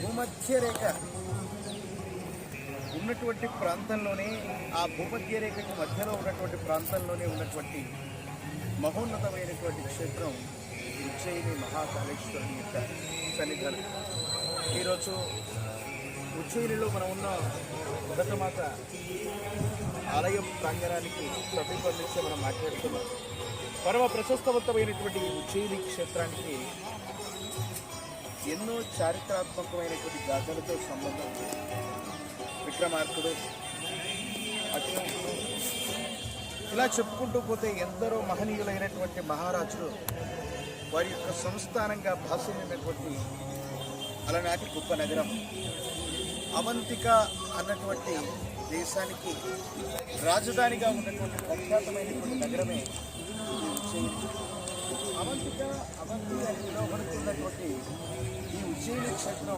భూమధ్య రేఖ ఉన్నటువంటి ప్రాంతంలోనే ఆ భూమధ్య రేఖకు మధ్యలో ఉన్నటువంటి ప్రాంతంలోనే ఉన్నటువంటి మహోన్నతమైనటువంటి క్షేత్రం ఉజ్జయిని మహాకాళేశ్వరుని యొక్క సన్నిధానం. ఈరోజు ఉజ్జయినిలో మనం ఉన్న మొదటమాత ఆలయం ప్రాంగణానికి సమీపం నుంచి మనం మాట్లాడుతున్నాం. పరమ ప్రశస్తవంతమైనటువంటి ఉజ్జయిని క్షేత్రానికి ఎన్నో చారిత్రాత్మకమైనటువంటి గాథలతో సంబంధం విక్రమార్కుడు ఇలా చెప్పుకుంటూ పోతే ఎందరో మహనీయులైనటువంటి మహారాజులు వారి యొక్క సంస్థానంగా భాషమైనటువంటి అలనాటి గొప్ప నగరం. అవంతిక అన్నటువంటి దేశానికి రాజధానిగా ఉన్నటువంటి ప్రఖ్యాతమైనటువంటి నగరమే అవంతిక అవంతిక ಜೀವಿ ಕ್ಷೇತ್ರ